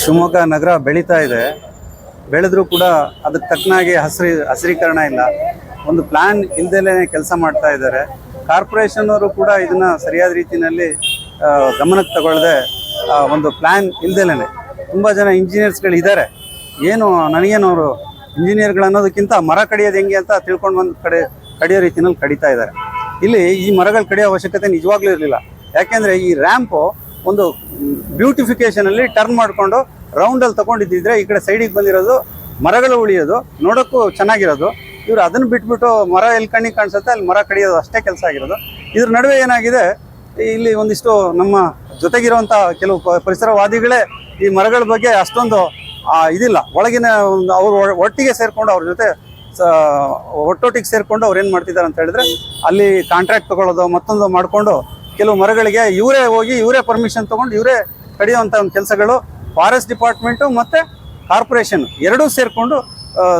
ಶಿವಮೊಗ್ಗ ನಗರ ಬೆಳೀತಾ ಇದೆ. ಬೆಳೆದ್ರೂ ಕೂಡ ಅದಕ್ಕೆ ತಕ್ಕನಾಗಿ ಹಸಿರಿ, ಹಸಿರೀಕರಣ ಇಲ್ಲ. ಒಂದು ಪ್ಲ್ಯಾನ್ ಇಲ್ದಲೇ ಕೆಲಸ ಮಾಡ್ತಾ ಇದ್ದಾರೆ. ಕಾರ್ಪೊರೇಷನ್ ಅವರು ಕೂಡ ಇದನ್ನ ಸರಿಯಾದ ರೀತಿಯಲ್ಲಿ ಗಮನಕ್ಕೆ ತಗೊಳ್ಳದೆ ಒಂದು ಪ್ಲ್ಯಾನ್ ಇಲ್ದಲೇ ತುಂಬ ಜನ ಇಂಜಿನಿಯರ್ಸ್ಗಳು ಇದ್ದಾರೆ. ಏನು, ನನಗೇನು ಅವರು ಇಂಜಿನಿಯರ್ಗಳು ಅನ್ನೋದಕ್ಕಿಂತ ಮರ ಕಡಿಯೋದು ಹೆಂಗೆ ಅಂತ ತಿಳ್ಕೊಂಡು ಬಂದು ಕಡೆ, ಕಡಿಯೋ ರೀತಿಯಲ್ಲಿ ಕಡಿತಾ ಇದ್ದಾರೆ. ಇಲ್ಲಿ ಈ ಮರಗಳು ಕಡಿಯೋ ಅವಶ್ಯಕತೆ ನಿಜವಾಗ್ಲೂ ಇರಲಿಲ್ಲ. ಯಾಕೆಂದ್ರೆ ಈ ರ್ಯಾಂಪು ಒಂದು ಬ್ಯೂಟಿಫಿಕೇಶನ್ ಅಲ್ಲಿ ಟರ್ನ್ ಮಾಡಿಕೊಂಡು ರೌಂಡಲ್ಲಿ ತಗೊಂಡಿದ್ದಿದ್ರೆ ಈ ಕಡೆ ಸೈಡಿಗೆ ಬಂದಿರೋದು ಮರಗಳು ಉಳಿಯೋದು, ನೋಡೋಕ್ಕೂ ಚೆನ್ನಾಗಿರೋದು. ಇವ್ರು ಅದನ್ನ ಬಿಟ್ಬಿಟ್ಟು ಮರ ಎಲ್ಲಿ ಕಣ್ಣಿಗೆ ಕಾಣಿಸುತ್ತೆ ಅಲ್ಲಿ ಮರ ಕಡಿಯೋದು ಅಷ್ಟೇ ಕೆಲಸ ಆಗಿರೋದು. ಇದ್ರ ನಡುವೆ ಏನಾಗಿದೆ, ಇಲ್ಲಿ ಒಂದಿಷ್ಟು ನಮ್ಮ ಜೊತೆಗಿರುವಂಥ ಕೆಲವು ಪರಿಸರವಾದಿಗಳೇ ಈ ಮರಗಳ ಬಗ್ಗೆ ಅಷ್ಟೊಂದು ಇದಿಲ್ಲ. ಒಳಗಿನ ಒಂದು ಅವ್ರು ಒಟ್ಟಿಗೆ ಸೇರಿಕೊಂಡು ಅವ್ರ ಜೊತೆ ಒಟ್ಟೊಟ್ಟಿಗೆ ಸೇರಿಕೊಂಡು ಅವ್ರು ಏನು ಮಾಡ್ತಿದ್ದಾರೆ ಅಂತ ಹೇಳಿದ್ರೆ ಅಲ್ಲಿ ಕಾಂಟ್ರಾಕ್ಟ್ ತಗೊಳ್ಳೋದು ಮತ್ತೊಂದು ಮಾಡಿಕೊಂಡು ಕೆಲವು ಮರಗಳಿಗೆ ಇವರೇ ಹೋಗಿ ಇವರೇ ಪರ್ಮಿಷನ್ ತಗೊಂಡು ಇವರೇ ಕಡಿಯುವಂಥ ಒಂದು ಕೆಲಸಗಳು. ಫಾರೆಸ್ಟ್ ಡಿಪಾರ್ಟ್ಮೆಂಟು ಮತ್ತು ಕಾರ್ಪೊರೇಷನ್ ಎರಡೂ ಸೇರಿಕೊಂಡು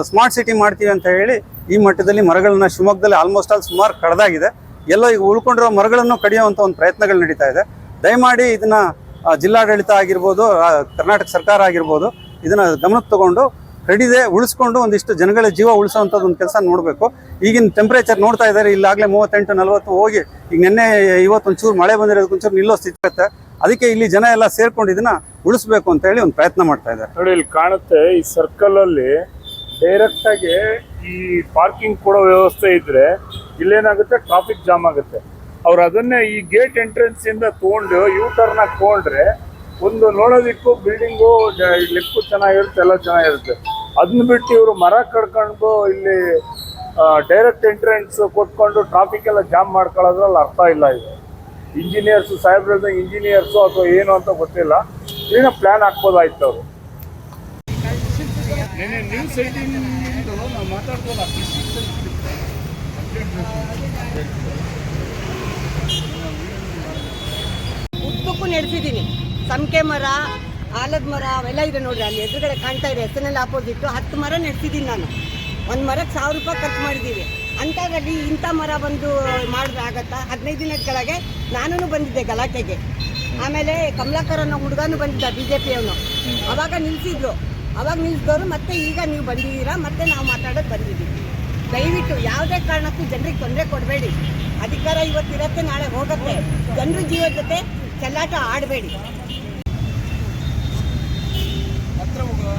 ಸ್ಮಾರ್ಟ್ ಸಿಟಿ ಮಾಡ್ತೀವಿ ಅಂತ ಹೇಳಿ ಈ ಮಟ್ಟದಲ್ಲಿ ಮರಗಳನ್ನ ಶಿವಮೊಗ್ಗದಲ್ಲಿ ಆಲ್ಮೋಸ್ಟ್ ಆಲ್ ಸುಮಾರು ಕಡದಾಗಿದೆ. ಎಲ್ಲ ಈಗ ಉಳ್ಕೊಂಡಿರೋ ಮರಗಳನ್ನು ಕಡಿಯುವಂಥ ಒಂದು ಪ್ರಯತ್ನಗಳು ನಡೀತಾ ಇದೆ. ದಯಮಾಡಿ ಇದನ್ನ ಜಿಲ್ಲಾಡಳಿತ ಆಗಿರ್ಬೋದು ಕರ್ನಾಟಕ ಸರ್ಕಾರ ಆಗಿರ್ಬೋದು, ಇದನ್ನ ಗಮನಕ್ಕೆ ತಗೊಂಡು ಕಡಿದೆ ಉಳಿಸ್ಕೊಂಡು ಒಂದಿಷ್ಟು ಜನಗಳ ಜೀವ ಉಳಿಸೋವಂಥದ್ದು ಒಂದು ಕೆಲಸ ನೋಡಬೇಕು. ಈಗಿನ ಟೆಂಪ್ರೇಚರ್ ನೋಡ್ತಾ ಇದ್ದಾರೆ, ಇಲ್ಲಾಗಲೇ ಮೂವತ್ತೆಂಟು, ನಲವತ್ತು ಹೋಗಿ, ಈಗ ನಿನ್ನೆ ಇವತ್ತು ಒಂಚೂರು ಮಳೆ ಬಂದಿರೋದಕ್ಕೆ ಒಂಚೂರು ನಿಲ್ಲೋ ಸ್ಥಿತಿ ಇರುತ್ತೆ. ಅದಕ್ಕೆ ಇಲ್ಲಿ ಜನ ಎಲ್ಲ ಸೇರ್ಕೊಂಡು ಇದನ್ನ ಉಳಿಸ್ಬೇಕು ಅಂತ ಹೇಳಿ ಒಂದು ಪ್ರಯತ್ನ ಮಾಡ್ತಾ ಇದ್ದಾರೆ. ನೋಡಿ, ಇಲ್ಲಿ ಕಾಣುತ್ತೆ, ಈ ಸರ್ಕಲ್ ಅಲ್ಲಿ ಡೈರೆಕ್ಟ್ ಈ ಪಾರ್ಕಿಂಗ್ ಕೊಡೋ ವ್ಯವಸ್ಥೆ ಇದ್ರೆ ಇಲ್ಲೇನಾಗುತ್ತೆ ಟ್ರಾಫಿಕ್ ಜಾಮ್ ಆಗುತ್ತೆ. ಅವ್ರು ಅದನ್ನೇ ಈ ಗೇಟ್ ಎಂಟ್ರೆನ್ಸ್ ಇಂದ ತಗೊಂಡು ಯೂ ಟರ್ನ್ ತಗೊಂಡ್ರೆ ಒಂದು ನೋಡೋದಿಕ್ಕೂ ಬಿಲ್ಡಿಂಗು ಲೆಕ್ಕು ಚೆನ್ನಾಗಿರುತ್ತೆ, ಎಲ್ಲ ಚೆನ್ನಾಗಿರುತ್ತೆ. ಅದನ್ನ ಬಿಟ್ಟು ಇವರು ಮರ ಕಡ್ಕೊಂಡು ಇಲ್ಲಿ ಡೈರೆಕ್ಟ್ ಎಂಟ್ರೆನ್ಸ್ ಕೊಟ್ಕೊಂಡು ಟ್ರಾಫಿಕ್ ಎಲ್ಲ ಜಾಮ್ ಮಾಡ್ಕೊಳ್ಳೋದ್ರಲ್ಲಿ ಅರ್ಥ ಇಲ್ಲ ಇದು. ಇಂಜಿನಿಯರ್ಸ್ ಸಾಹೇಬ್ರದ ಇಂಜಿನಿಯರ್ಸು ಅಥವಾ ಏನು ಅಂತ ಗೊತ್ತಿಲ್ಲ. ಏನೋ ಪ್ಲಾನ್ ಹಾಕ್ಬೋದಾಯ್ತು ಅವರು. ಉದ್ದಕ್ಕೂ ನಡೆಸಿದ್ದೀನಿ. ಸಂಕೆ ಮರ ಆಲದ ಮರ ಅವೆಲ್ಲ ಇದೆ ನೋಡ್ರಿ, ಅಲ್ಲಿ ಎದುರುಗಡೆ ಕಾಣ್ತಾ ಇದೆ ಎಸ್ ಎನ್ ಎಲ್ ಆಪೋಸಿಟ್ ಹತ್ತು ಮರ ನೆಡ್ಸಿದ್ದೀನಿ ನಾನು. ಒಂದು ಮರಕ್ಕೆ ಸಾವಿರ ರೂಪಾಯಿ ಖರ್ಚು ಮಾಡಿದ್ದೀವಿ. ಅಂಥದ್ರಲ್ಲಿ ಇಂಥ ಮರ ಬಂದು ಮಾಡಿದ್ರೆ ಆಗತ್ತಾ? ಹದಿನೈದು ದಿನದ ಕೆಳಗೆ ನಾನೂ ಬಂದಿದ್ದೆ ಗಲಾಟೆಗೆ. ಆಮೇಲೆ ಕಮಲಾಕರ್ ಅನ್ನೋ ಹುಡುಗನೂ ಬಂದಿದ್ದ ಬಿ ಜೆ ಪಿಯವನು ಅವಾಗ ನಿಲ್ಸಿದ್ರು. ಅವಾಗ ನಿಲ್ಸಿದವರು, ಮತ್ತೆ ಈಗ ನೀವು ಬಂದಿದ್ದೀರಾ? ಮತ್ತೆ ನಾವು ಮಾತಾಡೋದು ಬಂದಿದ್ದೀವಿ. ದಯವಿಟ್ಟು ಯಾವುದೇ ಕಾರಣಕ್ಕೂ ಜನರಿಗೆ ತೊಂದರೆ ಕೊಡಬೇಡಿ. ಅಧಿಕಾರ ಇವತ್ತಿರತ್ತೆ, ನಾಳೆ ಹೋಗುತ್ತೆ. ಜನರ ಜೀವದ ಜೊತೆ ಚೆಲ್ಲಾಟ ಆಡಬೇಡಿ. ಹತ್ರ ಹೋಗೋ